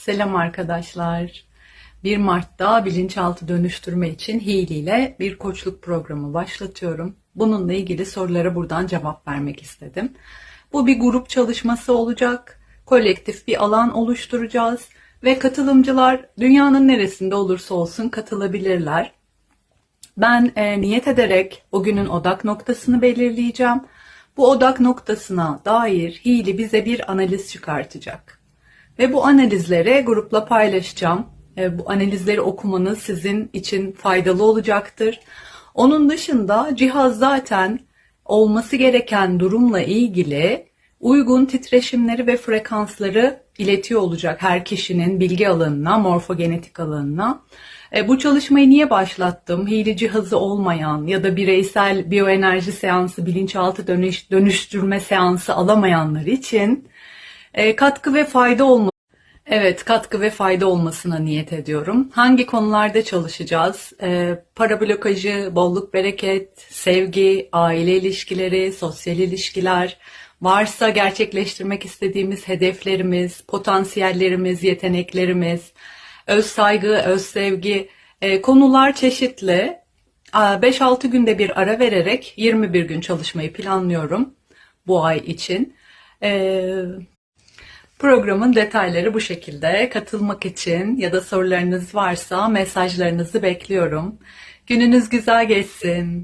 Selam arkadaşlar. 1 Mart'ta bilinçaltı dönüştürme için Heal ile bir koçluk programı başlatıyorum. Bununla ilgili sorulara buradan cevap vermek istedim. Bu bir grup çalışması olacak. Kolektif bir alan oluşturacağız ve katılımcılar dünyanın neresinde olursa olsun katılabilirler. Ben e, niyet ederek o günün odak noktasını belirleyeceğim. Bu odak noktasına dair Healy bize bir analiz çıkartacak. Ve bu analizleri grupla paylaşacağım. E, bu analizleri okumanız sizin için faydalı olacaktır. Onun dışında cihaz zaten olması gereken durumla ilgili uygun titreşimleri ve frekansları iletiyor olacak her kişinin bilgi alanına, morfogenetik alanına. E, bu çalışmayı niye başlattım? Hile cihazı olmayan ya da bireysel biyoenerji seansı, bilinçaltı dönüş, dönüştürme seansı alamayanlar için e, katkı ve fayda olma Evet, katkı ve fayda olmasına niyet ediyorum. Hangi konularda çalışacağız? Ee, para blokajı, bolluk bereket, sevgi, aile ilişkileri, sosyal ilişkiler, varsa gerçekleştirmek istediğimiz hedeflerimiz, potansiyellerimiz, yeteneklerimiz, öz saygı, öz sevgi, Ee, konular çeşitli. Aa, 5-6 günde bir ara vererek 21 gün çalışmayı planlıyorum bu ay için. Ee, Programın detayları bu şekilde. Katılmak için ya da sorularınız varsa mesajlarınızı bekliyorum. Gününüz güzel geçsin.